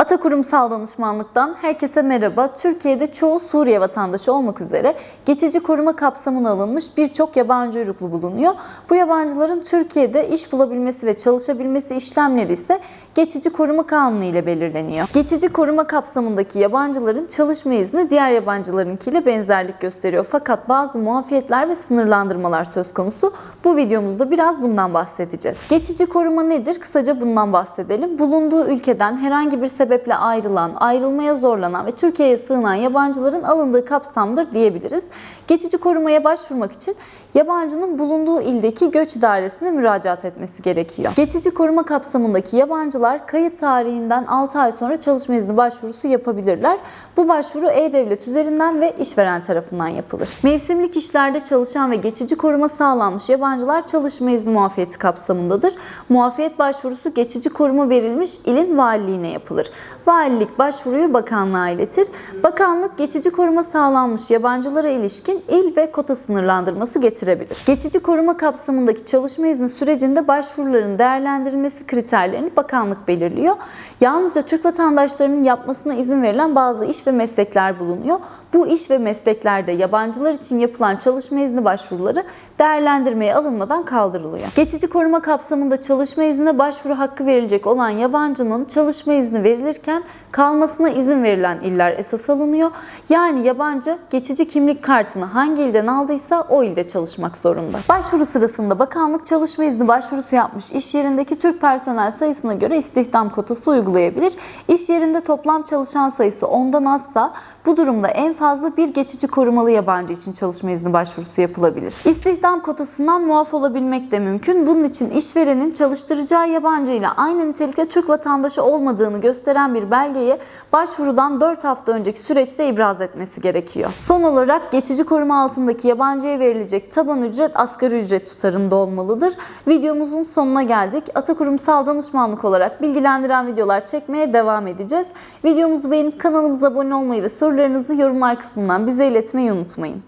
Ata Kurumsal Danışmanlık'tan herkese merhaba. Türkiye'de çoğu Suriye vatandaşı olmak üzere geçici koruma kapsamına alınmış birçok yabancı uyruklu bulunuyor. Bu yabancıların Türkiye'de iş bulabilmesi ve çalışabilmesi işlemleri ise geçici koruma kanunu ile belirleniyor. Geçici koruma kapsamındaki yabancıların çalışma izni diğer yabancılarınkiyle benzerlik gösteriyor. Fakat bazı muafiyetler ve sınırlandırmalar söz konusu. Bu videomuzda biraz bundan bahsedeceğiz. Geçici koruma nedir? Kısaca bundan bahsedelim. Bulunduğu ülkeden herhangi bir sebeple ayrılan, ayrılmaya zorlanan ve Türkiye'ye sığınan yabancıların alındığı kapsamdır diyebiliriz. Geçici korumaya başvurmak için yabancının bulunduğu ildeki göç idaresine müracaat etmesi gerekiyor. Geçici koruma kapsamındaki yabancılar kayıt tarihinden 6 ay sonra çalışma izni başvurusu yapabilirler. Bu başvuru E-Devlet üzerinden ve işveren tarafından yapılır. Mevsimlik işlerde çalışan ve geçici koruma sağlanmış yabancılar çalışma izni muafiyeti kapsamındadır. Muafiyet başvurusu geçici koruma verilmiş ilin valiliğine yapılır. Valilik başvuruyu bakanlığa iletir. Bakanlık geçici koruma sağlanmış yabancılara ilişkin il ve kota sınırlandırması getirebilir. Geçici koruma kapsamındaki çalışma izni sürecinde başvuruların değerlendirilmesi kriterlerini bakanlık belirliyor. Yalnızca Türk vatandaşlarının yapmasına izin verilen bazı iş ve meslekler bulunuyor. Bu iş ve mesleklerde yabancılar için yapılan çalışma izni başvuruları değerlendirmeye alınmadan kaldırılıyor. Geçici koruma kapsamında çalışma iznine başvuru hakkı verilecek olan yabancının çalışma izni verilirken kalmasına izin verilen iller esas alınıyor. Yani yabancı geçici kimlik kartını hangi ilden aldıysa o ilde çalışmak zorunda. Başvuru sırasında bakanlık çalışma izni başvurusu yapmış iş yerindeki Türk personel sayısına göre istihdam kotası uygulayabilir. İş yerinde toplam çalışan sayısı ondan azsa bu durumda en fazla bir geçici korumalı yabancı için çalışma izni başvurusu yapılabilir. İstihdam kotasından muaf olabilmek de mümkün. Bunun için işverenin çalıştıracağı yabancı ile aynı nitelikte Türk vatandaşı olmadığını gösteren bir belgeyi başvurudan 4 hafta önceki süreçte ibraz etmesi gerekiyor. Son olarak geçici koruma altındaki yabancıya verilecek taban ücret asgari ücret tutarında olmalıdır. Videomuzun sonuna geldik. Ata Kurumsal Danışmanlık olarak bilgilendiren videolar çekmeye devam edeceğiz. Videomuzu beğenip kanalımıza abone olmayı ve sorularınızı yorumlar kısmından bize iletmeyi unutmayın.